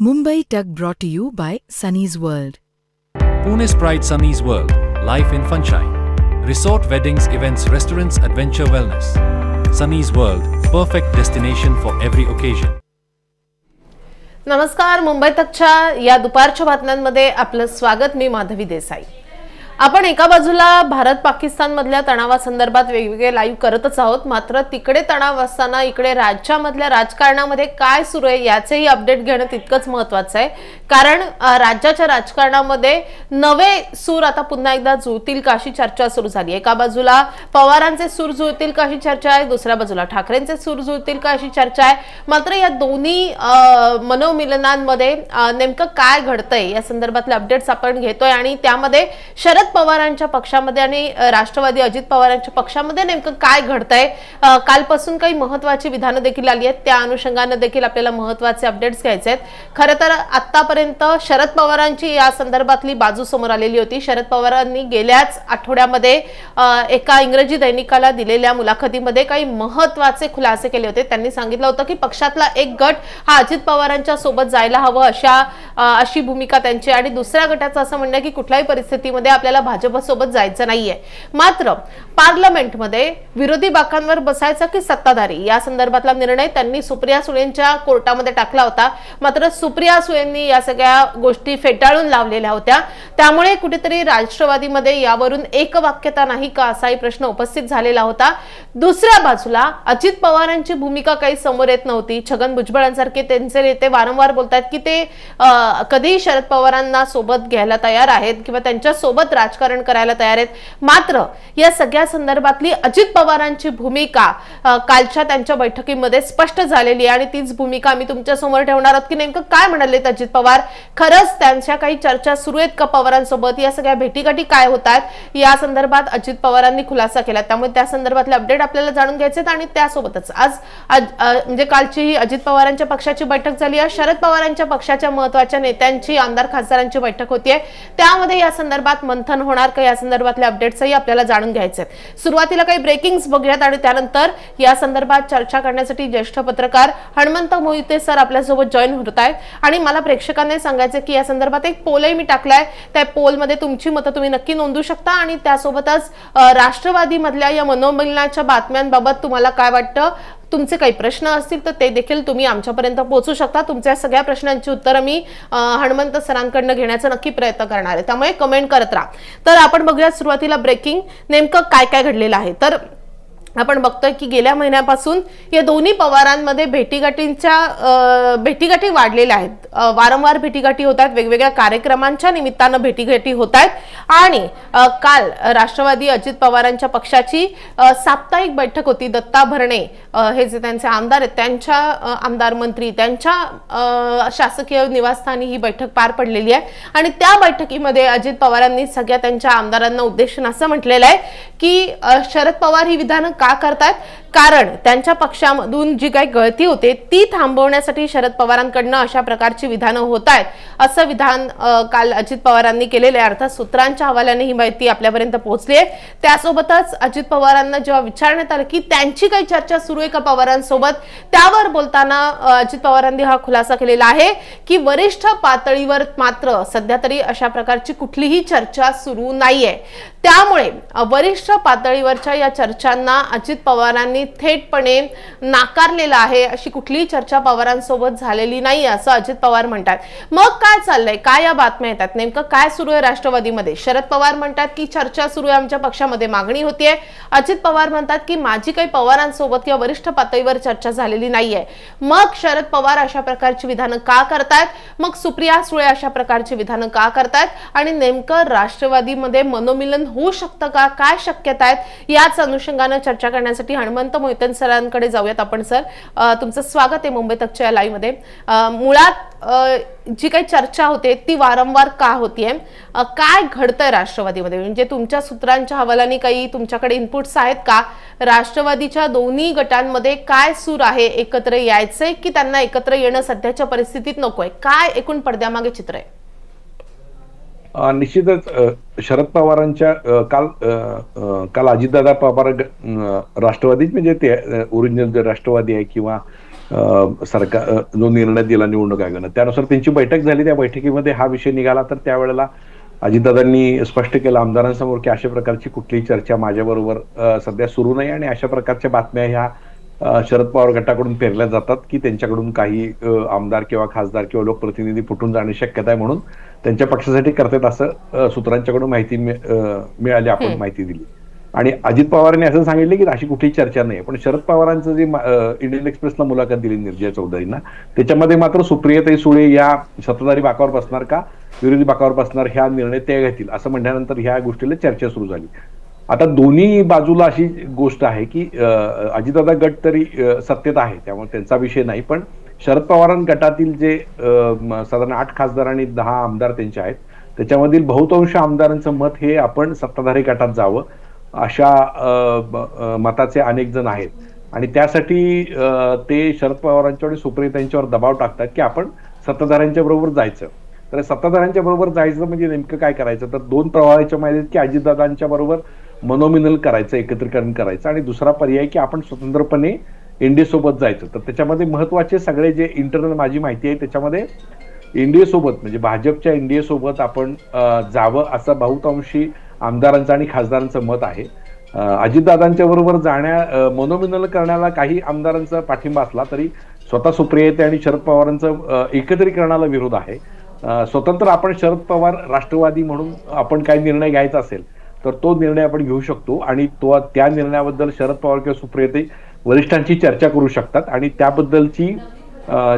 Mumbai Tuck brought to you by Sunny's World. Pune's Pride Sunny's World, Life in Funshine. Resort weddings, events, restaurants, adventure wellness. Sunny's World, perfect destination for every occasion. नमस्कार मुंबई तकच्या या दुपारच्या बातम्यांमध्ये आपलं स्वागत मी माधवी देसाई आपण एका बाजूला भारत पाकिस्तान मधल्या तणावासंदर्भात वेगवेगळे लाईव्ह करतच आहोत. मात्र तिकडे तणाव असताना इकडे राज्यामधल्या राजकारणामध्ये काय सुरू आहे याचेही अपडेट घेणं तितकंच महत्वाचं आहे. कारण राज्याच्या राजकारणामध्ये नवे सूर आता पुन्हा एकदा जुळतील का अशी चर्चा सुरू झाली एका बाजूला पवारांचे सूर जुळतील का अशी चर्चा आहे दुसऱ्या बाजूला ठाकरेंचे सूर जुळतील का अशी चर्चा आहे. मात्र या दोन्ही मनोमिलनांमध्ये नेमकं काय घडतंय या संदर्भातले अपडेट्स आपण घेतोय आणि त्यामध्ये शरद पवारांच्या पक्षामध्ये आणि राष्ट्रवादी अजित पवारांच्या पक्षामध्ये नेमकं काय घडतंय? कालपासून काही महत्वाची विधानं देखील आली आहेत. त्या अनुषंगानं देखील आपल्याला महत्त्वाचे अपडेट्स घ्यायचे आहेत. खरं तर आतापर्यंत शरद पवारांची या संदर्भातली बाजू समोर आलेली होती. शरद पवारांनी गेल्याच आठवड्यामध्ये एका इंग्रजी दैनिकाला दिलेल्या मुलाखतीमध्ये काही महत्त्वाचे खुलासे केले होते. त्यांनी सांगितलं होतं की पक्षातला एक गट हा अजित पवारांच्या सोबत जायला हवं अशा अशी भूमिका त्यांची आणि दुसऱ्या गटाचं असं म्हणणं की कुठल्याही परिस्थितीमध्ये आपल्याला भाजपसोबत जायचं नाहीये. मात्र पार्लमेंटमध्ये विरोधी बाकांवर बसायचा की सत्ताधारी? या संदर्भातला निर्णय त्यांनी सुप्रिया सुळेंच्या कोर्टामध्ये टाकला होता. मात्र सुप्रिया सुळेंनी या सगळ्या गोष्टी फेटाळून लावलेल्या होत्या. त्यामुळे कुठेतरी राष्ट्रवादीमध्ये यावरून एकवाक्यता नाही का असाही प्रश्न उपस्थित झालेला होता. दुसऱ्या बाजूला अजित पवारांची भूमिका काही समोर येत नव्हती. छगन भुजबळांसारखे त्यांचे नेते वारंवार बोलतात की ते कधीही शरद पवारांना सोबत घ्यायला तयार आहेत किंवा त्यांच्यासोबत राजकारण करायला तयार आहेत. मात्र या सगळ्या संदर्भातली अजित पवारांची भूमिका कालच्या त्यांच्या बैठकीमध्ये स्पष्ट झालेली आहे आणि तीच भूमिका आम्ही तुमच्यासमोर ठेवणार आहोत की नेमकं काय म्हणालेत अजित पवार? खरंच त्यांच्या काही चर्चा सुरू आहेत का पवारांसोबत? या सगळ्या भेटीगाठी काय होत आहेत? या संदर्भात अजित पवारांनी खुलासा केला. त्यामुळे त्या संदर्भातले अपडेट आपल्याला जाणून घ्यायचे आहेत आणि त्यासोबतच आज म्हणजे कालची ही अजित पवारांच्या पक्षाची बैठक झाली आहे. शरद पवारांच्या पक्षाच्या महत्त्वाच्या नेत्यांची आमदार खासदारांची बैठक होतीये. त्यामध्ये या संदर्भात मंथन होणार का? या संदर्भातले अपडेट्सही आपल्याला जाणून घ्यायचे आहेत. सुरुवातीला काही ब्रेकिंग्स बघूयात आणि त्यानंतर या संदर्भात चर्चा करण्यासाठी ज्येष्ठ पत्रकार हनुमंत मोहिते सर आपल्यासोबत जॉईन होत आहेत. आणि मला प्रेक्षकांना सांगायचं की या संदर्भात एक पोलही मी टाकलाय. त्या पोलमध्ये तुमची मतं तुम्ही नक्की नोंदवू शकता आणि त्यासोबतच राष्ट्रवादीमधल्या या मनोमिलनाच्या बातम्यांबाबत तुम्हाला काय वाटतं? तुमचे काही प्रश्न असतील तर ते देखील तुम्ही आमच्यापर्यंत पोहोचू शकता. तुमच्या सगळ्या प्रश्नांची उत्तरं मी हनुमंत सरांकडनं घेण्याचा नक्की प्रयत्न करणार आहे. त्यामुळे कमेंट करत राहा. तर आपण बघूया सुरुवातीला ब्रेकिंग नेमकं काय काय घडलेलं आहे. तर आपण बघतोय की गेल्या महिन्यापासून या दोन्ही पवारांमध्ये भेटीगाठींच्या भेटीगाठी वाढलेल्या आहेत. वारंवार भेटीगाठी होत आहेत वेगवेगळ्या कार्यक्रमांच्या निमित्तानं भेटीगाठी होत आहेत. आणि काल राष्ट्रवादी अजित पवारांच्या पक्षाची साप्ताहिक बैठक होती. दत्ता भरणे हे जे त्यांचे आमदार आहेत त्यांच्या आमदार मंत्री त्यांच्या शासकीय निवासस्थानी ही बैठक पार पडलेली आहे. आणि त्या बैठकीमध्ये अजित पवारांनी सगळ्या त्यांच्या आमदारांना उद्देशून असं म्हटलेलं आहे की शरद पवार ही विधानं का करतात? कारण त्यांच्या पक्षामधून जी काही गळती होते ती थांबवण्यासाठी शरद पवारांकडनं अशा प्रकारची विधानं होत आहेत. असं विधान काल अजित पवारांनी केलेलं आहे. अर्थात सूत्रांच्या हवाल्याने ही माहिती आपल्यापर्यंत पोहोचली आहे. त्यासोबतच अजित पवारांना जेव्हा विचारण्यात आलं की त्यांची काही चर्चा सुरू आहे का पवारांसोबत? त्यावर बोलताना अजित पवारांनी हा खुलासा केलेला आहे की वरिष्ठ पातळीवर मात्र सध्या तरी अशा प्रकारची कुठलीही चर्चा सुरू नाहीये. त्यामुळे वरिष्ठ पातळीवरच्या या चर्चांना अजित पवारांनी थेटपणे नाकारलेला आहे अशी कुठलीही चर्चा पवारांसोबत झालेली नाही असं अजित पवार म्हणतात. मग काय चाललंय? काय या बातम्या येतात? नेमकं काय सुरू आहे राष्ट्रवादीमध्ये? शरद पवार म्हणतात की चर्चा सुरू आहे आमच्या पक्षामध्ये मागणी होतीये. अजित पवार म्हणतात की माझी काही पवारांसोबत किंवा वरिष्ठ पातळीवर चर्चा झालेली नाहीये. मग शरद पवार अशा प्रकारची विधानं का करतायत मग सुप्रिया सुळे अशा प्रकारची विधानं का करतायत आणि नेमकं राष्ट्रवादीमध्ये मनोमिलन होऊ शकतं का? काय शक्यता आहेत? याच अनुषंगानं चर्चा करण्यासाठी हनुमंत मोहितन सरांकडे जाऊयात आपण सर. तुमचं स्वागत आहे मुंबई तकच्या या मुळात जी काही चर्चा होते ती वारंवार का होतीये? काय घडतंय राष्ट्रवादीमध्ये? म्हणजे तुमच्या सूत्रांच्या हवालाने काही तुमच्याकडे इनपुट्स आहेत का? राष्ट्रवादीच्या दोन्ही गटांमध्ये काय सूर आहे एकत्र यायचंय की त्यांना एकत्र येणं सध्याच्या परिस्थितीत नकोय? काय एकूण पडद्यामागे चित्र आहे? निश्चितच शरद पवारांच्या काल काल अजितदादा पवार राष्ट्रवादीच म्हणजे ते ओरिजिनल जे राष्ट्रवादी आहे किंवा सरकार जो निर्णय दिला निवडणूक आयोगानं त्यानुसार त्यांची बैठक झाली. त्या बैठकीमध्ये हा विषय निघाला. तर त्यावेळेला अजितदादांनी स्पष्ट केलं आमदारांसमोर की अशा प्रकारची कुठलीही चर्चा माझ्याबरोबर सध्या सुरू नाही आणि अशा प्रकारच्या बातम्या ह्या शरद पवार गटाकडून पेरल्या जातात की त्यांच्याकडून काही आमदार किंवा खासदार किंवा लोकप्रतिनिधी फुटून जाण्याची शक्यता आहे म्हणून. त्यांच्या पक्षासाठी करतात असं सूत्रांच्याकडून माहिती मिळाली आपण माहिती दिली. आणि अजित पवारांनी असं सांगितलं की अशी कुठलीही चर्चा नाही पण शरद पवारांचं जे इंडियन एक्सप्रेसला मुलाखत दिली निर्जय चौधरींना त्याच्यामध्ये मात्र सुप्रियाताई सुळे या सत्ताधारी बाकावर बसणार का? विरोधी बाकावर बसणार ह्या निर्णय ते घेतील असं म्हणल्यानंतर ह्या गोष्टीला चर्चा सुरू झाली. आता दोन्ही बाजूला अशी गोष्ट आहे की अ, अजितदादा गट तरी सत्तेत आहे त्यामुळे त्यांचा विषय नाही पण शरद पवारां गटातील जे साधारण आठ खासदार आणि दहा आमदार त्यांचे आहेत त्याच्यामधील बहुतांश आमदारांचं मत हे आपण सत्ताधारी गटात जावं अशा मताचे अनेक जण आहेत. आणि त्यासाठी ते शरद पवारांच्यावर आणि सुप्रियतांच्यावर दबाव टाकतात की आपण सत्ताधाऱ्यांच्या बरोबर जायचं. तर सत्ताधाऱ्यांच्या बरोबर जायचं म्हणजे नेमकं काय करायचं? तर दोन प्रवाहाच्या माहिती आहेत की अजितदादांच्या बरोबर मनोमिनल करायचं एकत्रीकरण करायचं आणि दुसरा पर्याय की आपण स्वतंत्रपणे एनडीए सोबत जायचं. तर त्याच्यामध्ये महत्त्वाचे सगळे जे इंटरनल माझी माहिती आहे त्याच्यामध्ये एनडीए सोबत म्हणजे भाजपच्या एनडीए सोबत आपण जावं असं बहुतांशी आमदारांचं आणि खासदारांचं मत आहे. अजितदादांच्या बरोबर जाण्या मनोमिनल करण्याला काही आमदारांचा पाठिंबा असला तरी स्वतः सुप्रियते आणि शरद पवारांचं एकत्रीकरणाला विरोध आहे. स्वतंत्र आपण शरद पवार राष्ट्रवादी म्हणून आपण काही निर्णय घ्यायचा असेल तर तो निर्णय आपण घेऊ शकतो आणि तो त्या निर्णयाबद्दल शरद पवार किंवा सुप्रियते वरिष्ठांची चर्चा करू शकतात आणि त्याबद्दलची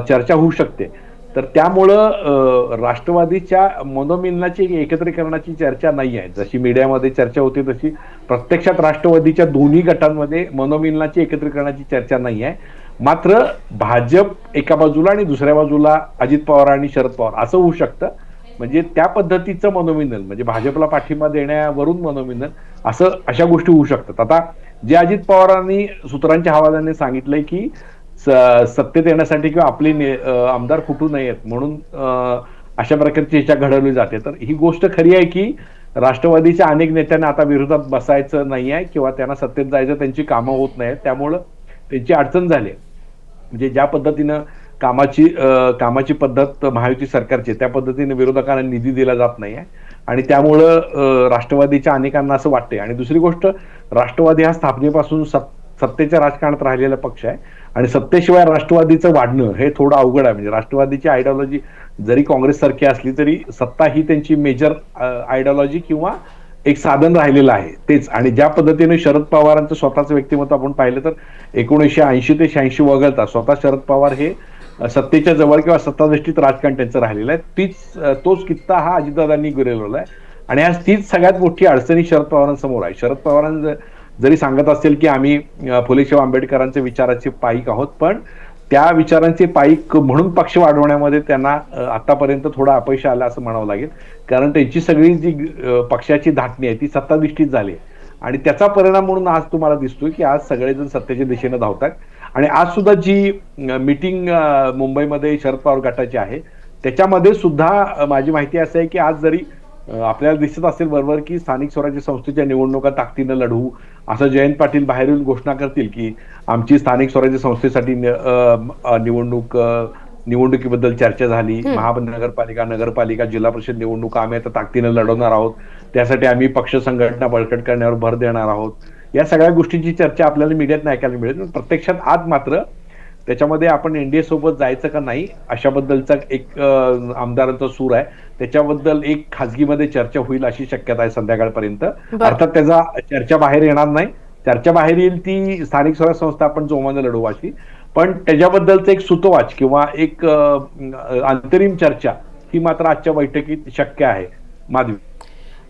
चर्चा होऊ शकते. तर त्यामुळं राष्ट्रवादीच्या मनोमिलनाची एकत्रीकरणाची चर्चा नाही आहे. जशी मीडियामध्ये चर्चा होती तशी प्रत्यक्षात राष्ट्रवादीच्या दोन्ही गटांमध्ये मनोमिलनाची एकत्रीकरणाची चर्चा नाही आहे. मात्र भाजप एका बाजूला आणि दुसऱ्या बाजूला अजित पवार आणि शरद पवार असं होऊ शकतं. म्हणजे त्या पद्धतीचं मनोमिलन म्हणजे भाजपला पाठिंबा देण्यावरून मनोमिलन असं अशा गोष्टी होऊ शकतात. आता जे अजित पवारांनी सूत्रांच्या हवाल्याने सांगितलंय की सत्तेत येण्यासाठी किंवा आपले आमदार फुटू नयेत म्हणून अं, अशा प्रकारची चर्चा घडवली जाते. तर ही गोष्ट खरी आहे की राष्ट्रवादीच्या अनेक नेत्यांना आता विरोधात बसायचं नाही आहे किंवा त्यांना सत्तेत जायचं त्यांची कामं होत नाहीत त्यामुळं त्यांची अडचण झाली आहे म्हणजे ज्या पद्धतीनं कामाची कामाची पद्धत महायुती सरकारची आहे, त्या पद्धतीने विरोधकांना निधी दिला जात नाही आहे आणि त्यामुळं राष्ट्रवादीच्या अनेकांना असं वाटतंय. आणि दुसरी गोष्ट राष्ट्रवादी हा स्थापनेपासून सत्तेच्या राजकारणात राहिलेला पक्ष आहे. आणि सत्तेशिवाय राष्ट्रवादीचं वाढणं हे थोडं अवघड आहे. म्हणजे राष्ट्रवादीची आयडिओलॉजी जरी काँग्रेस सारखी असली तरी सत्ता ही त्यांची मेजर आयडिओलॉजी किंवा एक साधन राहिलेलं आहे. तेच. आणि ज्या पद्धतीने शरद पवारांचं स्वतःचं व्यक्तिमत्व आपण पाहिलं तर एकोणीसशे ऐंशी ते शहाऐंशी वगळता स्वतः शरद पवार हे सत्तेच्या जवळ किंवा सत्तादृष्टीत राजकारण त्यांचं राहिलेलं आहे. तीच तोच किस्सा हा अजितदादांनी गिरवलेला आहे. आणि आज तीच सगळ्यात मोठी अडचणी शरद पवारांसमोर आहे. शरद पवारां जरी सांगत असेल की आम्ही अ, फुलेशाह आंबेडकरांच्या विचाराचे पाईक आहोत पण त्या विचारांचे पाईक म्हणून पक्ष वाढवण्यामध्ये त्यांना आतापर्यंत थोडा अपयश आलं असं म्हणावं लागेल. कारण त्यांची सगळी जी पक्षाची धाटणी आहे ती सत्ताधिष्ठित झाली आहे. आणि त्याचा परिणाम म्हणून आज तुम्हाला दिसतोय की आज सगळेजण सत्तेच्या दिशेने धावतात आणि आज सुद्धा जी मिटिंग मुंबईमध्ये शरद पवार गटाची आहे त्याच्यामध्ये सुद्धा माझी माहिती असं आहे की आज जरी आपल्याला दिसत असेल बरोबर की स्थानिक स्वराज्य संस्थेच्या निवडणुका ताकदीनं लढवू असं जयंत पाटील बाहेर येऊन घोषणा करतील की आमची स्थानिक स्वराज्य संस्थेसाठी निवडणूक निवडणुकीबद्दल चर्चा झाली महानगरपालिका नगरपालिका जिल्हा परिषद निवडणूक आम्ही आता ताकदीनं लढवणार आहोत त्यासाठी आम्ही पक्ष संघटना बळकट करण्यावर भर देणार आहोत. या सगळ्या गोष्टींची चर्चा आपल्याला मीडियात ऐकायला मिळेल. पण प्रत्यक्षात आज मात्र त्याच्यामध्ये आपण एनडीए सोबत जायचं का नाही अशाबद्दलचा एक आमदारांचा सूर आहे. त्याच्याबद्दल एक खाजगीमध्ये चर्चा होईल अशी शक्यता आहे संध्याकाळपर्यंत. अर्थात त्याचा चर्चा बाहेर येणार नाही. चर्चा बाहेर येईल ती स्थानिक स्वराज्य संस्था आपण जोमाने लढवू अशी पण त्याच्याबद्दलचं एक सुतोवाच किंवा एक अंतरिम चर्चा ही मात्र आजच्या बैठकीत शक्य आहे. माधवी.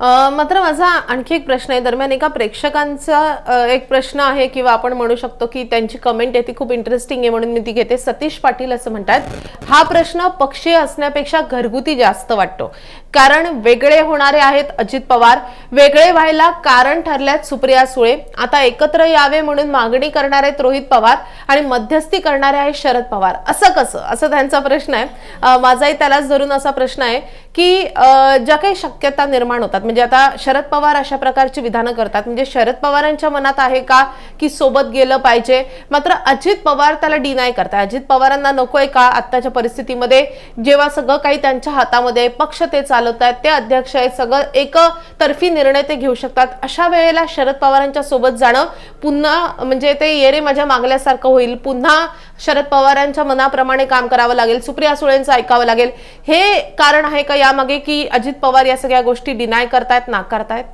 मात्र माझा आणखी एक प्रश्न आहे. दरम्यान एका प्रेक्षकांचा एक प्रश्न आहे किंवा आपण म्हणू शकतो की त्यांची कमेंट आहे ती खूप इंटरेस्टिंग आहे म्हणून मी ती घेते. सतीश पाटील असं म्हणतात हा प्रश्न पक्षीय असण्यापेक्षा घरगुती जास्त वाटतो. कारण वेगळे होणारे आहेत अजित पवार. वेगळे व्हायला कारण ठरल्यात सुप्रिया सुळे. आता एकत्र यावे म्हणून मागणी करणारे आहेत रोहित पवार आणि मध्यस्थी करणारे आहेत शरद पवार. असं कसं? असं त्यांचा प्रश्न आहे. माझाही त्यालाच धरून असा प्रश्न आहे की ज्या काही शक्यता निर्माण होतात म्हणजे आता शरद पवार अशा प्रकारची विधानं करतात. म्हणजे शरद पवारांच्या मनात आहे का की सोबत गेलं पाहिजे? मात्र अजित पवार त्याला डिनाय करतात अजित पवारांना नकोय का आत्ताच्या परिस्थितीमध्ये? जेव्हा सगळं काही त्यांच्या हातामध्ये पक्ष ते चालवत आहेत ते अध्यक्ष आहेत सगळं एकतर्फी निर्णय ते घेऊ शकतात. अशा वेळेला शरद पवारांच्या सोबत जाणं पुन्हा म्हणजे ते येरे माझ्या मागल्यासारखं होईल. पुन्हा शरद पवारांच्या मनाप्रमाणे काम करावं लागेल. सुप्रिया सुळेंचं ऐकावं लागेल. हे कारण आहे का यामागे की अजित पवार या सगळ्या गोष्टी डिनाय करतायत नाकारतायत?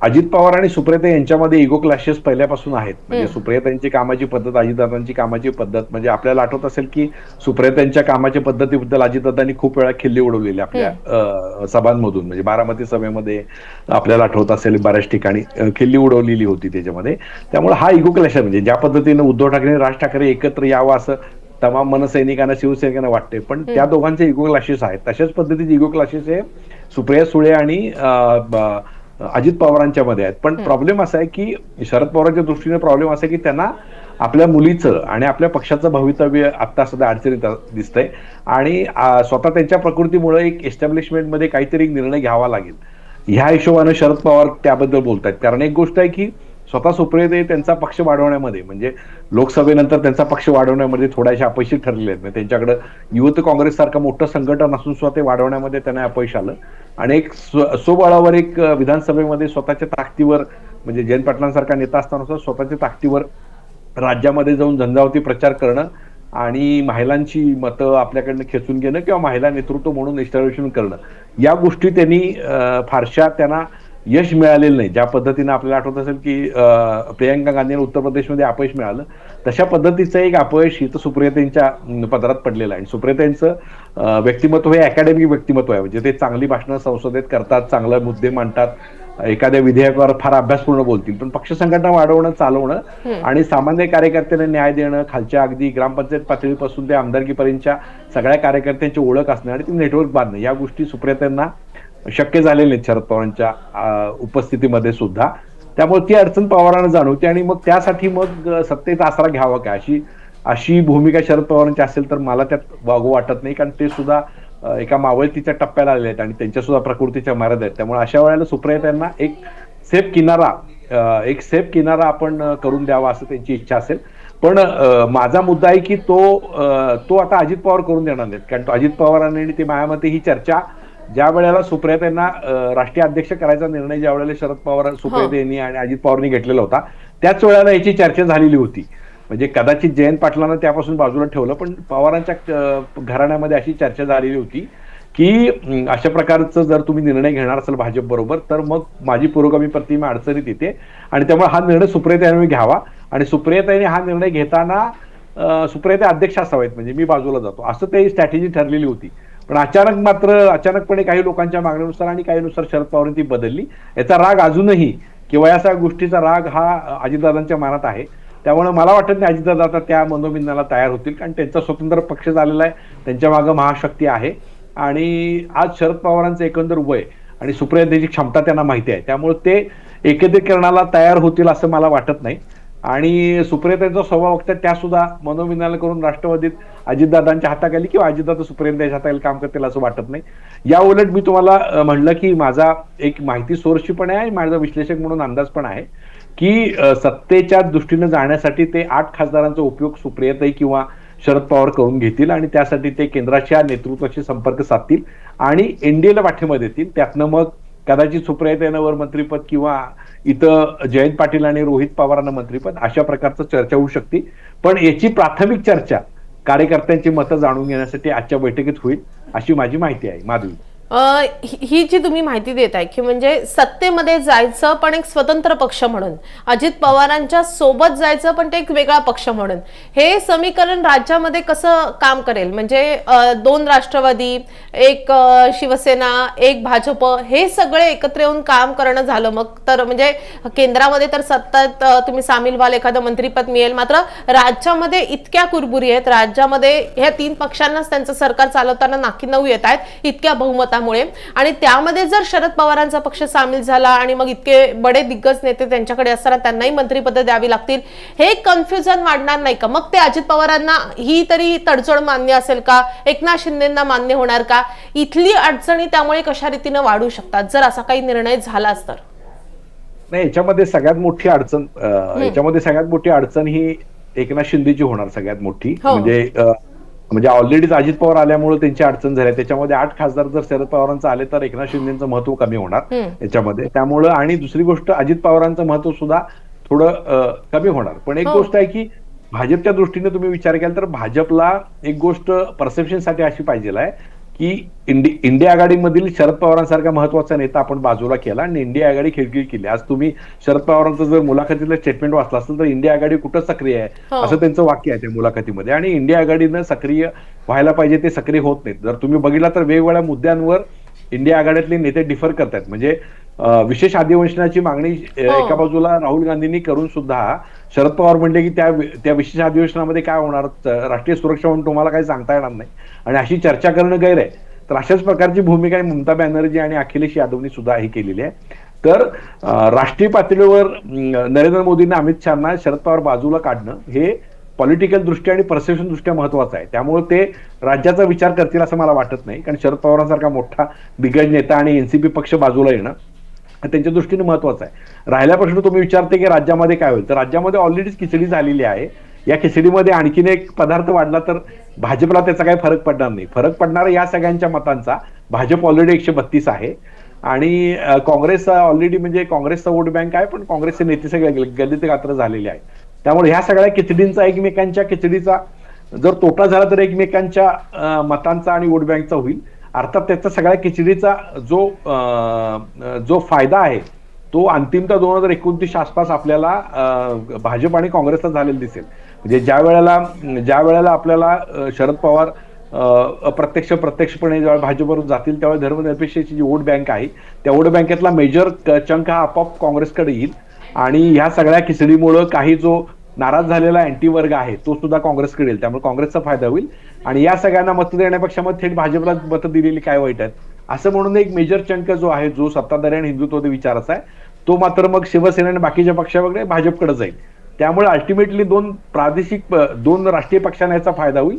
अजित पवार आणि सुप्रियता यांच्यामध्ये इगो क्लॅशेस पहिल्यापासून आहेत. म्हणजे सुप्रियतांची कामाची पद्धत अजितदादांची कामाची पद्धत. म्हणजे आपल्याला आठवत असेल की सुप्रियतांच्या कामाच्या पद्धतीबद्दल अजितदादांनी खूप वेळा खिल्ली उडवलेली आपल्या सभांमधून. म्हणजे बारामती सभेमध्ये आपल्याला आठवत असेल बऱ्याच ठिकाणी खिल्ली उडवलेली होती त्याच्यामध्ये. त्यामुळे हा इगो क्लॅश म्हणजे ज्या पद्धतीनं उद्धव ठाकरे राज ठाकरे एकत्र यावं असं तमाम मनसैनिकांना शिवसैनिकांना वाटते. पण त्या दोघांचे इगो क्लासेस आहेत. तशाच पद्धतीचे इगो क्लासेस हे सुप्रिया सुळे आणि अजित पवारांच्या मध्ये आहेत. पण प्रॉब्लेम असा आहे की शरद पवारांच्या दृष्टीने प्रॉब्लेम असा आहे की त्यांना आपल्या मुलीचं आणि आपल्या पक्षाचं भवितव्य आता सध्या अडचणीत दिसतंय. आणि स्वतः त्यांच्या प्रकृतीमुळे एक एस्टॅब्लिशमेंटमध्ये काहीतरी निर्णय घ्यावा लागेल. ह्या हिशोबानं शरद पवार त्याबद्दल बोलतायत. कारण एक गोष्ट आहे की स्वतः सुप्रियते त्यांचा पक्ष वाढवण्यामध्ये म्हणजे लोकसभेनंतर त्यांचा पक्ष वाढवण्यामध्ये थोड्याशा अपयशी ठरलेले आहेत. म्हणजे त्यांच्याकडे युवत काँग्रेस सारखं मोठं संघटन असून सुद्धा ते वाढवण्यामध्ये त्यांना अपयश आलं. आणि एक स्व- स्वबळावर एक विधानसभेमध्ये स्वतःच्या ताकदीवर म्हणजे जयंत पाटलांसारखा नेता असताना सुद्धा स्वतःच्या ताकदीवर राज्यामध्ये जाऊन झंझावती प्रचार करणं आणि महिलांची मतं आपल्याकडनं खेचून घेणं किंवा महिला नेतृत्व म्हणून एस्टॅब्लिशमेंट करणं या गोष्टी त्यांनी फारशा त्यांना यश मिळालेलं नाही. ज्या पद्धतीनं आपल्याला आठवत असेल की प्रियंका गांधींना उत्तर प्रदेशमध्ये अपयश मिळालं तशा पद्धतीचं एक अपयश इथं सुप्रियतेंच्या पदरात पडलेलं आहे. आणि सुप्रियतेंचं व्यक्तिमत्व हे अकॅडमिक व्यक्तिमत्व आहे. म्हणजे ते चांगली भाषणं संसदेत करतात चांगले मुद्दे मांडतात एखाद्या विधेयकावर फार अभ्यासपूर्ण बोलतील. पण पक्ष संघटना वाढवणं चालवणं आणि सामान्य कार्यकर्त्यांना न्याय देणं खालच्या अगदी ग्रामपंचायत पातळीपासून ते आमदारकीपर्यंतच्या सगळ्या कार्यकर्त्यांची ओळख असणं आणि ते नेटवर्क बांधणं या गोष्टी सुप्रियतांना शक्य झालेले नाहीत शरद पवारांच्या उपस्थितीमध्ये सुद्धा. त्यामुळे ती अडचण पवारांना जाणवते आणि मग त्यासाठी मग सत्तेत सत्तेचा आसरा घ्यावा का अशी अशी भूमिका शरद पवारांची असेल तर मला त्यात वागू वाटत नाही. कारण ते सुद्धा एका मावळतीच्या टप्प्याला आलेले आहेत आणि त्यांच्या सुद्धा प्रकृतीच्या मर्यादा आहेत. त्यामुळे अशा वेळेला सुप्रिया त्यांना एक सेफ किनारा एक सेफ किनारा आपण करून द्यावा असं त्यांची इच्छा असेल. पण माझा मुद्दा आहे की तो तो आता अजित पवार करून देणार नाहीत. कारण तो अजित पवारांनी ते माझ्यामते ही चर्चा ज्या वेळेला सुप्रिया यांना अं, राष्ट्रीय अध्यक्ष करायचा निर्णय ज्या वेळेला शरद पवार सुप्रिया यांनी आणि अजित पवारांनी घेतलेला होता त्याच वेळेला याची चर्चा झालेली होती. म्हणजे कदाचित जयंत पाटलांना त्यापासून बाजूला ठेवलं पण पवारांच्या घराण्यामध्ये अशी चर्चा झालेली होती की अशा प्रकारचं जर तुम्ही निर्णय घेणार असाल भाजप बरोबर तर मग माझी पुरोगामी प्रतिमा अडचणीत येते आणि त्यामुळे हा निर्णय सुप्रियतांनी घ्यावा आणि सुप्रियतांनी हा निर्णय घेताना सुप्रियता अध्यक्ष असावेत म्हणजे मी बाजूला जातो. असं ते स्ट्रॅटेजी ठरलेली होती. पण अचानक मात्र अचानकपणे काही लोकांच्या मागणीनुसार आणि काहीनुसार शरद पवारांनी ती बदलली. याचा राग अजूनही किंवा या सगळ्या गोष्टीचा राग हा अजितदादांच्या मनात आहे. त्यामुळे मला वाटत नाही अजितदादा आता त्या मनोमिंदाला तयार होतील कारण त्यांचा स्वतंत्र पक्ष झालेला आहे त्यांच्या मागं महाशक्ती आहे. आणि आज शरद पवारांचं एकंदर वय आणि सुप्रियाची क्षमता त्यांना माहिती आहे. त्यामुळे ते एकत्रीकरणाला तयार होतील असं मला वाटत नाही. आणि सुप्रियतेचा स्वभाव बघतात त्या सुद्धा मनोविज्ञान करून राष्ट्रवादीत अजितदादांच्या हाताखाली किंवा अजितदादा सुप्रियताच्या हाताखाली काम करतील असं वाटत नाही. या उलट मी तुम्हाला म्हणलं की माझा एक माहिती सोर्सची पण आहे आणि माझा विश्लेषक म्हणून अंदाज पण आहे की सत्तेच्या दृष्टीनं जाण्यासाठी ते आठ खासदारांचा उपयोग सुप्रियताई किंवा शरद पवार करून घेतील आणि त्यासाठी ते केंद्राच्या नेतृत्वाशी संपर्क साधतील आणि एनडीएला पाठिंबा देतील. त्यातनं मग कदाचित सुप्रियतेनं मंत्रीपद किंवा इथं जयंत पाटील आणि रोहित पवारांना मंत्रीपद अशा प्रकारचं चर्चा होऊ शकते. पण याची प्राथमिक चर्चा कार्यकर्त्यांची मतं जाणून घेण्यासाठी आजच्या बैठकीत होईल अशी माझी माहिती आहे. माधवी. ही जी तुम्ही माहिती देत आहे की म्हणजे सत्तेमध्ये जायचं पण एक स्वतंत्र पक्ष म्हणून अजित पवारांच्या सोबत जायचं पण ते एक वेगळा पक्ष म्हणून हे समीकरण राज्यामध्ये कसं काम करेल? म्हणजे दोन राष्ट्रवादी एक शिवसेना एक भाजप हे सगळे एकत्र येऊन काम करणं झालं मग तर म्हणजे केंद्रामध्ये तर सत्तात तुम्ही सामील व्हाल एखादं मंत्रीपद मिळेल मात्र राज्यामध्ये इतक्या कुरबुरी आहेत राज्यामध्ये ह्या तीन पक्षांनाच त्यांचं सरकार चालवताना नाकी नऊ येत आहेत इतक्या बहुमता असल्यामुळे आणि त्यामध्ये जर शरद पवारांचा पक्ष सामील झाला आणि मग इतके बडे दिग्गज नेते त्यांच्याकडे असताना त्यांनाही मंत्रिपद द्यावी लागतील हे कन्फ्युजन वाढणार नाही का? मग ते अजित पवारांना ही तरी तडजोड मान्य असेल का? एकनाथ शिंदेना मान्य होणार का? इथली अडचणी त्यामुळे कशा रीतीनं वाढू शकतात? जर असा काही निर्णय झालाच तर. नाही याच्यामध्ये सगळ्यात मोठी अडचण याच्यामध्ये सगळ्यात मोठी अडचण ही एकनाथ शिंदेची होणार सगळ्यात मोठी. हो. म्हणजे म्हणजे ऑलरेडीच अजित पवार आल्यामुळे त्यांची अडचण झाली. त्याच्यामध्ये आठ खासदार जर शरद पवारांचं आले तर एकनाथ शिंदेचं महत्त्व कमी होणार याच्यामध्ये. त्यामुळं आणि दुसरी गोष्ट अजित पवारांचं महत्त्व सुद्धा थोडं कमी होणार. पण एक हो. गोष्ट आहे की भाजपच्या दृष्टीने तुम्ही विचार केला तर भाजपला एक गोष्ट परसेप्शनसाठी अशी पाहिजे आहे. की इंडि इंडिया आघाडीमधील शरद पवारांसारखा महत्त्वाचा नेता आपण बाजूला केला आणि इंडिया आघाडी खिळखिळ केली. आज तुम्ही शरद पवारांचं जर मुलाखतीतलं स्टेटमेंट वाचलं असेल तर इंडिया आघाडी कुठं सक्रिय आहे? हो. असं त्यांचं वाक्य आहे त्या मुलाखतीमध्ये. आणि इंडिया आघाडीनं सक्रिय व्हायला पाहिजे ते सक्रिय होत नाहीत. जर तुम्ही बघितला तर वेगवेगळ्या मुद्द्यांवर इंडिया आघाडीतले नेते डिफर करतायत. म्हणजे विशेष अधिवेशनाची मागणी हो. एका बाजूला राहुल गांधींनी करून सुद्धा शरद पवार म्हणले की त्या त्या विशेष अधिवेशनामध्ये काय होणार? राष्ट्रीय सुरक्षा म्हणून तुम्हाला काही सांगता येणार नाही. आणि अशी चर्चा करणं गैर आहे. तर अशाच प्रकारची भूमिका ही ममता बॅनर्जी आणि अखिलेश यादवनी सुद्धा ही केलेली आहे. तर राष्ट्रीय पातळीवर नरेंद्र मोदींना अमित शहाना शरद पवार बाजूला काढणं हे पॉलिटिकल दृष्ट्या आणि परसेप्शन दृष्ट्या महत्वाचं आहे. त्यामुळे ते राज्याचा विचार करतील असं मला वाटत नाही. कारण शरद पवारांसारखा मोठा दिग्गज नेता आणि एनसीपी पक्ष बाजूला येणं त्यांच्या दृष्टीने महत्वाचं आहे. राहिला प्रश्न तुम्ही विचारते की राज्यामध्ये काय होईल? तर राज्यामध्ये ऑलरेडीच खिचडी झालेली आहे. या खिचडीमध्ये आणखीन एक पदार्थ वाढला तर भाजपला त्याचा काही फरक पडणार नाही. फरक पडणार या सगळ्यांच्या मतांचा. भाजप ऑलरेडी एकशे बत्तीस आहे. आणि काँग्रेस ऑलरेडी म्हणजे काँग्रेसचा वोट बँक आहे पण काँग्रेसचे नेते सगळे गलित गात्र झालेले आहेत. त्यामुळे ह्या सगळ्या खिचडींचा एकमेकांच्या खिचडीचा जर तोटा झाला तर एकमेकांच्या मतांचा आणि वोट बँकचा होईल. अर्थात त्याचा सगळ्या खिचडीचा जो जो फायदा आहे तो अंतिमतः दोन हजार एकोणतीस आसपास आपल्याला भाजप आणि काँग्रेसला झालेला दिसेल. म्हणजे ज्या वेळेला ज्या वेळेला आपल्याला शरद पवार अप्रत्यक्ष प्रत्यक्षपणे जेव्हा भाजपवर जातील त्यावेळी धर्मनिरपेक्षेची जी वोट बँक आहे त्या वोट बँकेतला मेजर चंक हा आपोआप काँग्रेसकडे येईल. आणि ह्या सगळ्या खिचडीमुळं काही जो नाराज झालेला अँटी वर्ग आहे तो सुद्धा काँग्रेसकडे येईल. त्यामुळे काँग्रेसचा फायदा होईल. आणि या सगळ्यांना मतं देण्यापेक्षा मग थेट भाजपला मतं दिलेली काय वाईट आहेत? असं म्हणून एक मेजर चंक जो आहे जो सत्ताधारी आणि हिंदुत्व विचाराचा आहे तो मात्र मग शिवसेना आणि बाकीच्या वगैरे भाजपकडे जाईल. त्यामुळे अल्टिमेटली दोन प्रादेशिक दोन राष्ट्रीय पक्षांना याचा फायदा होईल.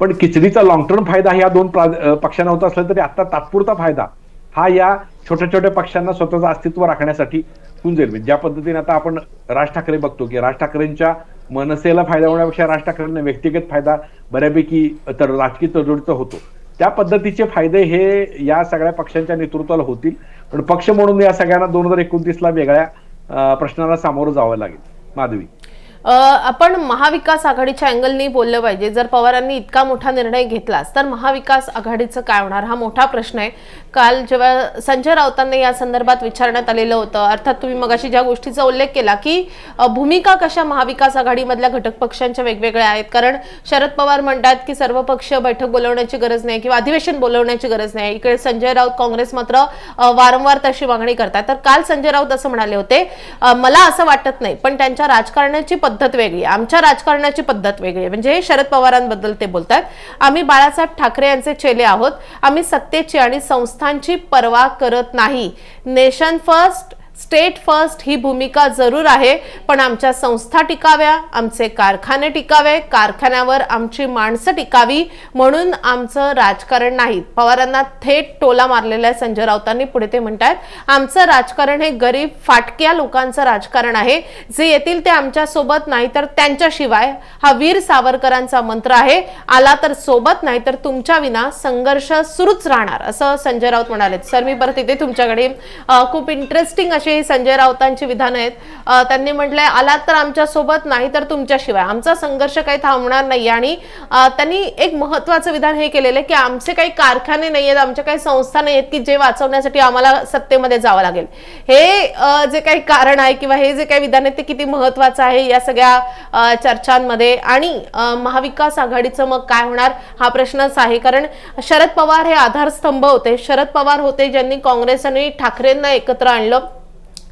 पण खिचडीचा लॉंग टर्म फायदा ह्या दोन प्रा- पक्षांना होत असला तरी आता तात्पुरता फायदा हा या छोट्या छोट्या पक्षांना स्वतःचं अस्तित्व राखण्यासाठी होऊन जाईल म्हणजे ज्या पद्धतीने आता आपण राज ठाकरे बघतो की राज ठाकरेंच्या मनसेला फायदा होण्यापेक्षा राज ठाकरेंना व्यक्तिगत फायदा बऱ्यापैकी तर राजकीय तडजोडीचा होतो. त्या पद्धतीचे फायदे हे या सगळ्या पक्षांच्या नेतृत्वाला होतील. पण पक्ष म्हणून या सगळ्यांना दोन हजार एकोणतीसला वेगळ्या प्रश्नाला सामोरं जावं लागेल. माधवी. आपण महाविकास आघाडीच्या अँगलनी बोललं पाहिजे. जर पवारांनी इतका मोठा निर्णय घेतलाच तर महाविकास आघाडीचं काय होणार? हा मोठा प्रश्न आहे. काल जेव्हा संजय राऊतांना या संदर्भात विचारण्यात आलेलं होतं अर्थात तुम्ही मगाशी ज्या गोष्टीचा उल्लेख केला की भूमिका कशा महाविकास आघाडीमधल्या घटक पक्षांच्या वेगवेगळ्या आहेत? कारण शरद पवार म्हणतात की सर्व पक्ष बैठक बोलवण्याची गरज नाही किंवा अधिवेशन बोलवण्याची गरज नाही. इकडे संजय राऊत काँग्रेस मात्र वारंवार तशी मागणी करतात. तर काल संजय राऊत असं म्हणाले होते मला असं वाटत नाही पण त्यांच्या राजकारणाची पद्धत पद्धत वेगळी आहे. आमच्या राजकारणाची पद्धत वेगळी आहे. म्हणजे शरद पवारांबद्दल ते बोलतात आम्ही बाळासाहेब ठाकरे यांचे चेले आहोत. आम्ही सत्तेची आणि संस्थांची पर्वा करत नाही. नेशन फर्स्ट स्टेट फर्स्ट ही भूमिका जरूर आहे पण आमच्या संस्था टिकाव्या आमचे कारखाने टिकावे कारखान्यावर आमची माणसं टिकावी म्हणून आमचं राजकारण नाही. पवारांना थेट टोला मारलेला आहे संजय राऊतांनी पुढे ते म्हणतात आमचं राजकारण हे गरीब फाटक्या लोकांचं राजकारण आहे. जे येतील ते आमच्यासोबत नाही तर त्यांच्याशिवाय हा वीर सावरकरांचा मंत्र आहे. आला तर सोबत नाही तर तुमच्या विना संघर्ष सुरूच राहणार असं संजय राऊत म्हणाले सर मी परत इथे तुमच्याकडे. खूप इंटरेस्टिंग अशी संजय राऊतांची विधानं आहेत. त्यांनी म्हटलंय आलात तर आमच्यासोबत नाही तर तुमच्याशिवाय. आमचा संघर्ष काही थांबणार नाही. आणि त्यांनी एक महत्वाचं विधान हे केलेलं आहे की आमचे काही कारखाने नाही आहेत आमच्या काही संस्था नाही आहेत की जे वाचवण्यासाठी आम्हाला सत्तेमध्ये जावं लागेल. हे जे काही कारण आहे किंवा हे जे काही विधान आहे ते किती महत्वाचं आहे या सगळ्या चर्चांमध्ये. आणि महाविकास आघाडीचं मग काय होणार हा प्रश्नच आहे. कारण शरद पवार हे आधारस्तंभ होते. शरद पवार होते ज्यांनी काँग्रेस आणि ठाकरेंना एकत्र आणलं.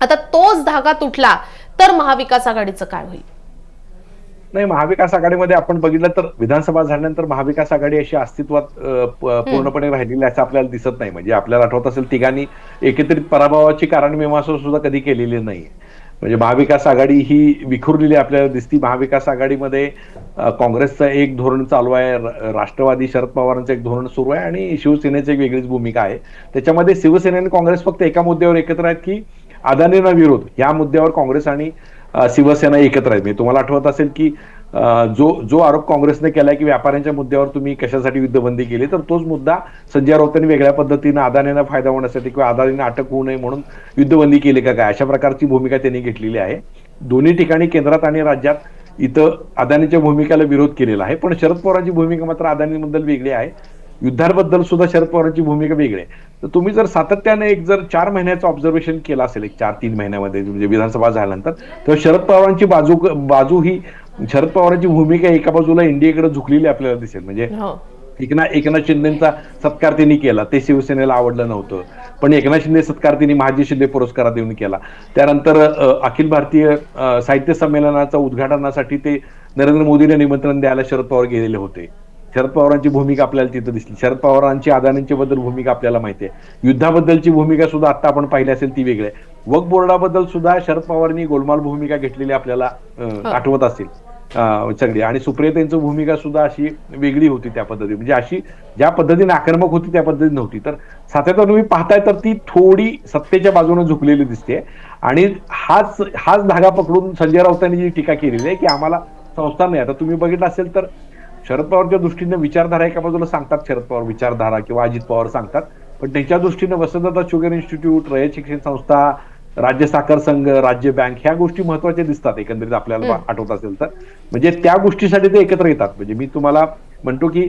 आता तोच धागा तुटला तर महाविकास आघाडीचं काय होईल? नाही महाविकास आघाडीमध्ये आपण बघितलं तर विधानसभा झाल्यानंतर महाविकास आघाडी अशी अस्तित्वात पूर्णपणे राहिलेली असं आपल्याला दिसत नाही. म्हणजे आपल्याला आठवत असेल तिघांनी एकत्रित पराभवाची कारण मीमांसा सुद्धा कधी केलेली नाही म्हणजे महाविकास आघाडी ही विखुरलेली आपल्याला दिसती. महाविकास आघाडीमध्ये काँग्रेसचं एक धोरण चालू आहे राष्ट्रवादी शरद पवारांचं एक धोरण सुरू आहे आणि शिवसेनेची एक वेगळीच भूमिका आहे. त्याच्यामध्ये शिवसेना आणि काँग्रेस फक्त एका मुद्द्यावर एकत्र आहेत की अदानींना विरोध या मुद्द्यावर काँग्रेस आणि शिवसेना एकत्र आहेत. म्हणजे तुम्हाला आठवत असेल की जो जो आरोप काँग्रेसने केलाय की व्यापाऱ्यांच्या मुद्द्यावर तुम्ही कशासाठी युद्धबंदी केली तर तोच मुद्दा संजय राऊतांनी वेगळ्या पद्धतीनं अदानींना फायदा होण्यासाठी किंवा अदानींना अटक होऊ नये म्हणून युद्धबंदी केली का काय अशा प्रकारची भूमिका त्यांनी घेतलेली आहे. दोन्ही ठिकाणी केंद्रात आणि राज्यात इथं अदानीच्या भूमिकेला विरोध केलेला आहे. पण शरद पवारांची भूमिका मात्र अदानीबद्दल वेगळी आहे. युद्धाबद्दल सुद्धा शरद पवारांची भूमिका वेगळी आहे. तर तुम्ही जर सातत्याने एक जर चार महिन्याचं ऑब्झर्वेशन केलं असेल एक चार तीन महिन्यामध्ये म्हणजे विधानसभा झाल्यानंतर तेव्हा शरद पवारांची बाजू बाजू ही शरद पवारांची भूमिका एका बाजूला इंडियाकडे झुकलेली आपल्याला दिसेल. म्हणजे हो. एकनाथ एकनाथ शिंदेचा सत्कार त्यांनी केला. ते शिवसेनेला आवडलं नव्हतं. पण एकनाथ शिंदे सत्कार त्यांनी महाजी शिंदे पुरस्कारात देऊन केला. त्यानंतर अखिल भारतीय साहित्य संमेलनाचा उद्घाटनासाठी ते नरेंद्र मोदीला निमंत्रण द्यायला शरद पवार गेलेले होते. शरद पवारांची भूमिका आपल्याला तिथं दिसली. शरद पवारांची अदानींच्या बद्दल भूमिका आपल्याला माहिती आहे. युद्धाबद्दलची भूमिका सुद्धा आता आपण पाहिली असेल ती वेगळी आहे. वक बोर्डाबद्दल सुद्धा शरद पवारांनी गोलमाल भूमिका घेतलेली आपल्याला आठवत असेल. सगळी. आणि सुप्रियतेंची भूमिका सुद्धा अशी वेगळी होती त्या पद्धतीने म्हणजे अशी ज्या पद्धतीने आक्रमक होती त्या पद्धतीने नव्हती. तर सातत्यानं तुम्ही पाहताय तर ती थोडी सत्तेच्या बाजूने झुकलेली दिसते. आणि हाच हाच धागा पकडून संजय राऊतांनी जी टीका केलेली आहे की आम्हाला संस्था नाही. आता तुम्ही बघितलं असेल तर शरद पवारच्या दृष्टीने विचारधारा एका बाजूला सांगतात शरद पवार विचारधारा किंवा अजित पवार सांगतात. पण त्यांच्या दृष्टीने वसंतदादा शुगर इन्स्टिट्यूट रयत शिक्षण संस्था राज्य साखर संघ राज्य बँक ह्या गोष्टी महत्त्वाच्या दिसतात एकंदरीत आपल्याला आठवत असेल तर. म्हणजे त्या गोष्टीसाठी ते एकत्र येतात. म्हणजे मी तुम्हाला म्हणतो की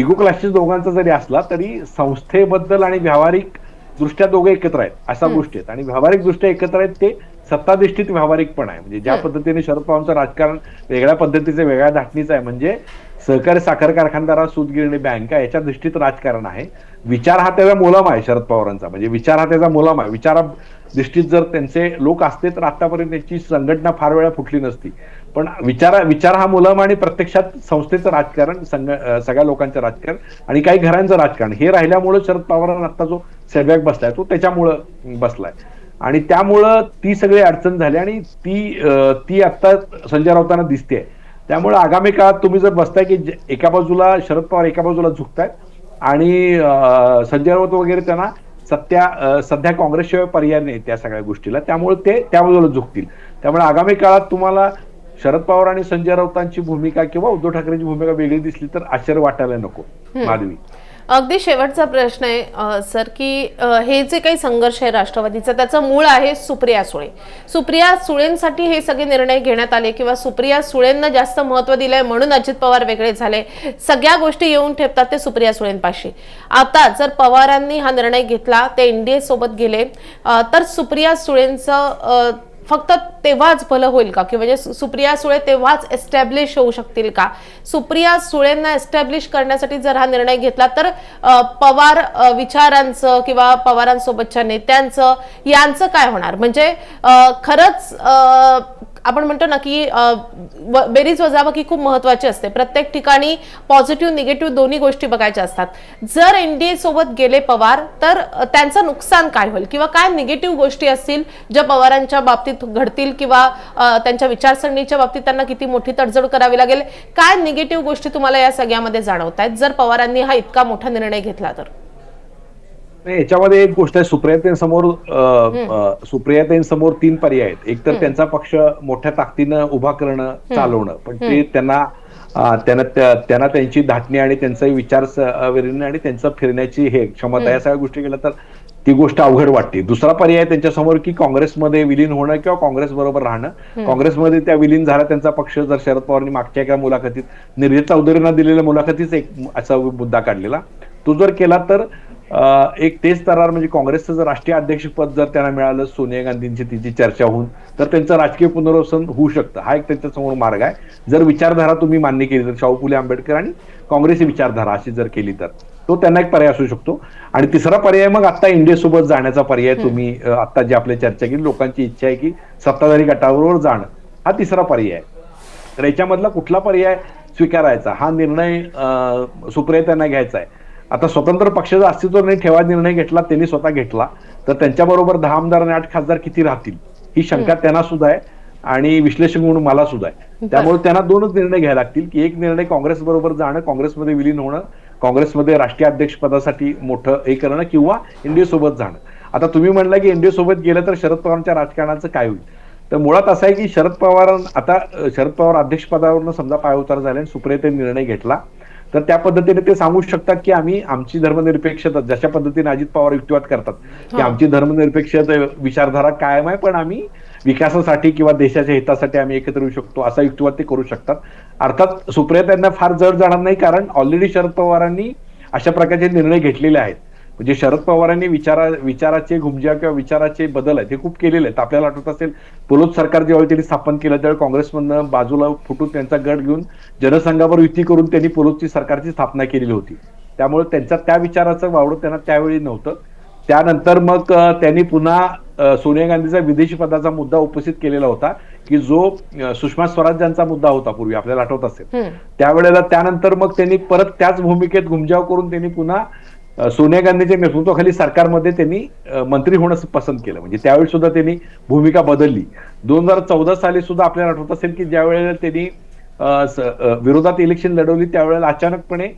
इगो क्लासेस दोघांचा जरी असला तरी संस्थेबद्दल आणि व्यावहारिक दृष्ट्या दोघे एकत्र आहेत अशा गोष्टी आहेत. आणि व्यावहारिक दृष्ट्या एकत्र आहेत ते सत्ताधिष्ठित व्यावहारिक पण आहे. म्हणजे ज्या पद्धतीने शरद पवारांचं राजकारण वेगळ्या पद्धतीचं वेगळ्या धाटणीचं आहे म्हणजे सहकारी साखर कारखानदारा सूतगिरणी बँका याच्या दृष्टीत राजकारण आहे. विचार हा त्याचा मुलाम आहे शरद पवारांचा. म्हणजे विचार हा त्याचा मुलाम आहे. विचारा दृष्टीत जर त्यांचे लोक असते तर आतापर्यंत त्यांची संघटना फार वेळा फुटली नसती. पण विचारा विचार हा मुलाम आणि प्रत्यक्षात संस्थेचं राजकारण संघ सगळ्या लोकांचं राजकारण आणि काही घरांचं राजकारण हे राहिल्यामुळे शरद पवारांना आता जो सेटबॅक बसलाय तो त्याच्यामुळं बसलाय. आणि त्यामुळं ती सगळी अडचण झाली आणि ती ती आता संजय राऊतांना दिसते त्यामुळे आगामी काळात तुम्ही जर बसताय की एका बाजूला शरद पवार एका बाजूला झुकतायत आणि संजय राऊत वगैरे त्यांना सत्या सध्या काँग्रेसशिवाय पर्याय नाही त्या सगळ्या गोष्टीला. त्यामुळे ते त्या बाजूला झुकतील. त्यामुळे आगामी काळात तुम्हाला शरद पवार आणि संजय राऊतांची भूमिका किंवा उद्धव ठाकरेंची भूमिका वेगळी दिसली तर आश्चर्य वाटायला नको. माधवी. अगदी शेवटचा प्रश्न आहे सर की हे जे काही संघर्ष आहे राष्ट्रवादीचा त्याचं मूळ आहे सुप्रिया सुळे. सुप्रिया सुळेंसाठी हे सगळे निर्णय घेण्यात आले किंवा सुप्रिया सुळेंना जास्त महत्त्व दिलंय म्हणून अजित पवार वेगळे झाले सगळ्या गोष्टी येऊन ठेपतात ते सुप्रिया सुळेंपाशी. आता जर पवारांनी हा निर्णय घेतला ते एनडीए सोबत गेले तर सुप्रिया सुळेंचं फक्त तेव्हाच भलं होईल का? की म्हणजे सुप्रिया सुळे तेव्हाच एस्टॅब्लिश होऊ शकतील का? सुप्रिया सुळेंना एस्टॅब्लिश करण्यासाठी जर हा निर्णय घेतला तर पवार विचारांचं किंवा पवारांसोबतच्या नेत्यांचं यांचं काय होणार? म्हणजे खरंच आपण म्हणतो ना की व- बेरीज वजाबाकी खूप महत्वाची असते. प्रत्येक ठिकाणी पॉझिटिव्ह निगेटिव्ह दोन्ही गोष्टी बघायच्या असतात. जर एनडीए सोबत गेले पवार तर त्यांचं नुकसान काय होईल? किंवा काय निगेटिव्ह गोष्टी असतील ज्या पवारांच्या बाबतीत घडतील किंवा त्यांच्या विचारसरणीच्या बाबतीत त्यांना किती मोठी तडजोड करावी लागेल? काय निगेटिव्ह गोष्टी तुम्हाला या सगळ्यामध्ये जाणवत आहेत जर पवारांनी हा इतका मोठा निर्णय घेतला तर. याच्यामध्ये एक गोष्ट आहे सुप्रियातेंसमोर सुप्रियातेंसमोर तीन पर्याय आहेत. एक तर त्यांचा पक्ष मोठ्या ताकदीनं उभा करणं चालवणं. पण ते त्यांना त्यांना त्या- त्यांना त्यांची धाटणी आणि त्यांचा विचार आणि त्यांचं फिरण्याची हे क्षमता या सगळ्या गोष्टी केल्या तर ती गोष्ट अवघड वाटते. दुसरा पर्याय त्यांच्यासमोर की काँग्रेसमध्ये विलीन होणं किंवा काँग्रेस बरोबर राहणं. काँग्रेसमध्ये त्या विलीन झाला त्यांचा पक्ष जर शरद पवारांनी मागच्या एका मुलाखतीत निर्जित चौधरींना दिलेल्या मुलाखतीच एक असा मुद्दा काढलेला. तो जर केला तर एक तेच तरार म्हणजे काँग्रेसचं जर राष्ट्रीय अध्यक्षपद जर त्यांना मिळालं सोनिया गांधींची तिची चर्चा होऊन तर त्यांचं राजकीय पुनर्वसन होऊ शकतं. हा एक त्यांच्यासमोर मार्ग आहे. जर विचारधारा तुम्ही मान्य केली तर शाहू फुले आंबेडकर आणि काँग्रेसी विचारधारा अशी जर केली तर तो त्यांना एक पर्याय असू शकतो. आणि तिसरा पर्याय मग आता इंडियासोबत जाण्याचा पर्याय तुम्ही आता जी आपली चर्चा केली लोकांची इच्छा आहे की सत्ताधारी गटाबरोबर जाणं. हा तिसरा पर्याय आहे. तर याच्यामधला कुठला पर्याय स्वीकारायचा? हा निर्णय अं, सुप्रिया त्यांना घ्यायचा आहे. आता स्वतंत्र पक्षाचं अस्तित्व नाही ठेवा निर्णय घेतला त्यांनी स्वतः घेतला. तर त्यांच्याबरोबर दहा आमदार आणि आठ खासदार किती राहतील? ही शंका त्यांना सुद्धा आहे आणि विश्लेषक म्हणून मला सुद्धा आहे. त्यामुळे त्यांना दोनच निर्णय घ्यायला लागतील की एक निर्णय काँग्रेस बरोबर जाणं काँग्रेसमध्ये विलीन होणं काँग्रेसमध्ये राष्ट्रीय अध्यक्ष पदासाठी मोठं हे करणं किंवा एनडीए सोबत जाणं. आता तुम्ही म्हणला की एनडीए सोबत गेलं तर शरद पवारांच्या राजकारणाचं काय होईल? तर मुळात असं आहे की शरद पवार आता शरद पवार अध्यक्षपदावरनं समजा पायउतार झाले आणि सुप्रियतेने निर्णय घेतला तर त्या पद्धतीने ते सांगू शकतात की आम्ही आमची धर्मनिरपेक्षता जशा पद्धतीने अजित पवार युक्तिवाद करतात की आमची धर्मनिरपेक्ष विचारधारा कायम आहे पण आम्ही विकासासाठी किंवा देशाच्या हितासाठी आम्ही एकत्र येऊ शकतो असा युक्तिवाद ते करू शकतात. अर्थात सुप्रिया त्यांना फार जड जाणार नाही कारण ऑलरेडी शरद पवारांनी अशा प्रकारचे निर्णय घेतलेले आहेत. म्हणजे शरद पवारांनी विचारा विचाराचे घुमजा किंवा विचाराचे बदल आहेत हे खूप केलेले आहेत. आपल्याला आठवत असेल पुलोत सरकार ज्यावेळी त्यांनी स्थापन केलं त्यावेळी काँग्रेसमधनं बाजूला फुटून त्यांचा गट घेऊन जनसंघावर युती करून त्यांनी पुलोतची सरकारची स्थापना केलेली होती. त्यामुळे त्यांच्या त्या विचाराचं वावडं त्यांना त्यावेळी नव्हतं. त्यानंतर मग त्यांनी पुन्हा सोनिया गांधीचा विदेशी पदाचा मुद्दा उपस्थित केलेला होता की जो सुषमा स्वराज्यांचा मुद्दा होता पूर्वी आपल्याला आठवत असेल. त्यावेळेला त्यानंतर मग त्यांनी परत त्याच भूमिकेत घुमजाव करून त्यांनी पुन्हा सोनिया गांधीच्या नेतृत्वाखाली सरकारमध्ये त्यांनी मंत्री होणं पसंत केलं. म्हणजे त्यावेळी सुद्धा त्यांनी भूमिका बदलली. दोन हजार चौदा साली सुद्धा आपल्याला आठवत असेल की ज्या वेळेला त्यांनी विरोधात इलेक्शन लढवली त्यावेळेला अचानकपणे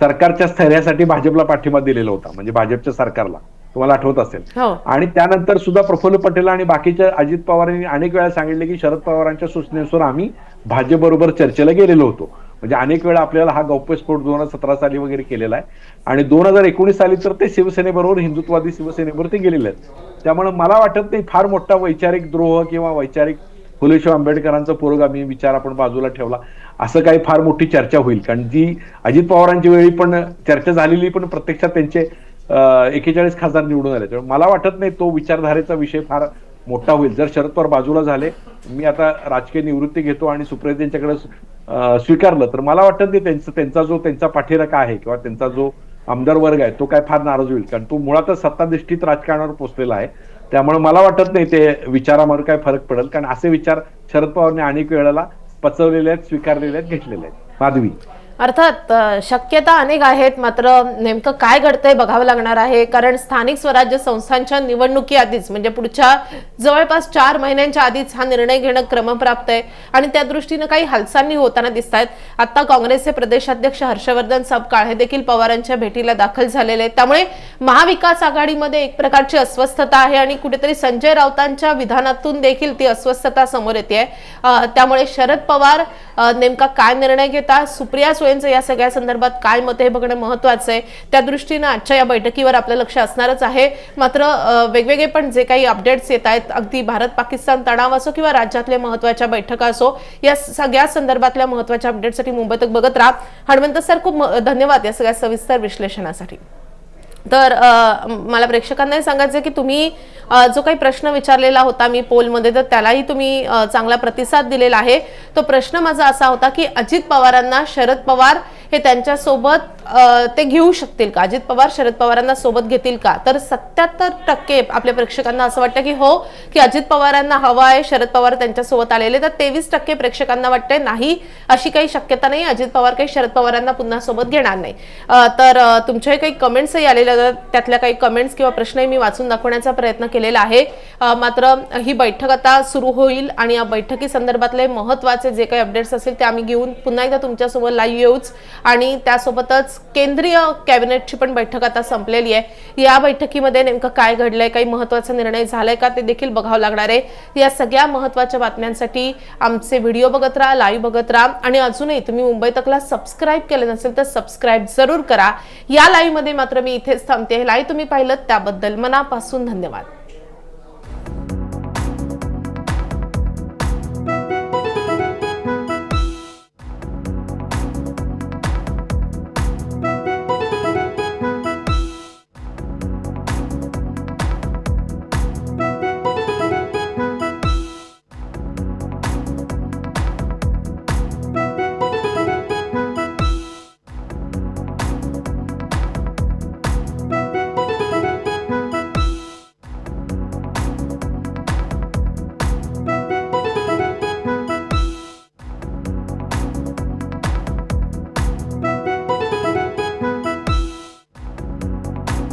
सरकारच्या स्थैर्यासाठी भाजपला पाठिंबा दिलेला होता म्हणजे भाजपच्या सरकारला. तुम्हाला आठवत असेल. हो. आणि त्यानंतर सुद्धा प्रफुल्ल पटेल आणि बाकीच्या अजित पवारांनी अनेक वेळा सांगितले की शरद पवारांच्या सूचनेनुसार आम्ही भाजप बरोबर चर्चेला गेलेलो होतो. म्हणजे अनेक वेळा आपल्याला हा गौप्यस्फोट दोन हजार सतरा साली वगैरे केलेला आहे. आणि दोन हजार एकोणीस साली तर ते शिवसेनेबरोबर हिंदुत्वादी शिवसेनेबरोबर ते गेलेले आहेत. त्यामुळे मला वाटत नाही फार मोठा वैचारिक द्रोह किंवा वैचारिक फुले आंबेडकरांचा पुरोगामी विचार आपण बाजूला ठेवला असं काही फार मोठी चर्चा होईल. कारण जी अजित पवारांच्या वेळी पण चर्चा झालेली पण प्रत्यक्षात त्यांचे एकेचाळीस खासदार निवडून आले. त्यामुळे मला वाटत नाही तो विचारधारेचा विषय फार मोठा होईल. जर शरद पवार बाजूला झाले मी आता राजकीय निवृत्ती घेतो आणि सुप्रिया यांच्याकडे स्वीकारलं तर मला वाटत नाही त्यांचं त्यांचा जो त्यांचा पाठीराखा आहे किंवा त्यांचा जो आमदार वर्ग आहे तो काय फार नाराज होईल. कारण तो मुळातच सत्ताधिष्ठित राजकारणावर पोचलेला आहे. त्यामुळे मला वाटत नाही ते विचारामध्ये काय फरक पडेल. कारण असे विचार शरद पवारने अनेक वेळेला पचवलेले आहेत स्वीकारलेले आहेत घेतलेले आहेत. माधवी. अर्थात शक्यता अनेक आहेत मात्र नेमकं काय घडतंय बघावं लागणार आहे. कारण स्थानिक स्वराज्य संस्थांच्या निवडणुकी आधीच म्हणजे पुढच्या जवळपास चार महिन्यांच्या आधीच हा निर्णय घेणं क्रमप्राप्त आहे. आणि त्या दृष्टीनं काही हालचाली होताना दिसत आहेत आता काँग्रेसचे प्रदेशाध्यक्ष हर्षवर्धन सपकाळ हे देखील पवारांच्या भेटीला दाखल झालेले आहेत. त्यामुळे महाविकास आघाडीमध्ये एक प्रकारची अस्वस्थता आहे आणि कुठेतरी संजय राऊतांच्या विधानातून देखील ती अस्वस्थता समोर येते त्यामुळे शरद पवार नेमका काय निर्णय घेता सुप्रिया सुळेंचं या सगळ्या संदर्भात काय मत हे बघणं महत्वाचं आहे. त्या दृष्टीनं आजच्या या बैठकीवर आपलं लक्ष असणारच आहे. मात्र वेगवेगळे पण जे काही अपडेट्स येत आहेत अगदी भारत पाकिस्तान तणाव असो किंवा राज्यातल्या महत्त्वाच्या बैठका असो या सगळ्या संदर्भातल्या महत्त्वाच्या अपडेटसाठी मुंबईत बघत राहा. हणवंत सर खूप धन्यवाद या सगळ्या सविस्तर विश्लेषणासाठी. तर मला प्रेक्षकांनाही सांगायचं की तुम्ही जो काही प्रश्न विचारलेला होता मी पोलमध्ये तर त्यालाही तुम्ही चांगला प्रतिसाद दिलेला आहे. तो प्रश्न माझा असा होता की अजित पवारांना शरद पवार हे त्यांच्यासोबत ते घेऊ शकतील का? अजित पवार शरद पवारांना सोबत घेतील का? तर सत्याहत्तर टक्के आपल्या प्रेक्षकांना असं वाटतं की हो की अजित पवारांना हवा आहे शरद पवार त्यांच्यासोबत आलेले तर तेवीस टक्के प्रेक्षकांना वाटतंय नाही अशी काही शक्यता नाही अजित पवार काही शरद पवारांना पुन्हा सोबत घेणार नाही. तर तुमच्याही तुमचे काही कमेंट्सही आलेले त्यातल्या काही कमेंट्स किंवा प्रश्नही मी वाचून दाखवण्याचा प्रयत्न केलेला आहे. मात्र ही बैठक आता सुरू होईल आणि या बैठकी संदर्भातले महत्त्वाचे जे काही अपडेट्स असतील ते आम्ही घेऊन पुन्हा एकदा तुमच्यासोबत लाईव्ह येऊच. आणि त्यासोबतच केंद्रीय कॅबिनेटची पण बैठक आता संपलेली आहे. या बैठकीमध्ये नेमकं काय घडलंय काही महत्त्वाचा निर्णय झालाय का ते देखील बघावं लागणार आहे. या सगळ्या महत्त्वाच्या बातम्यांसाठी आमचे व्हिडिओ बघत राहा लाईव्ह बघत राहा. आणि अजूनही तुम्ही मुंबई तकला सबस्क्राईब केलं नसेल तर सबस्क्राईब जरूर करा. या लाईव्हमध्ये मात्र मी इथेच थांबते. लाईव्ह तुम्ही पाहिलं त्याबद्दल मनापासून धन्यवाद.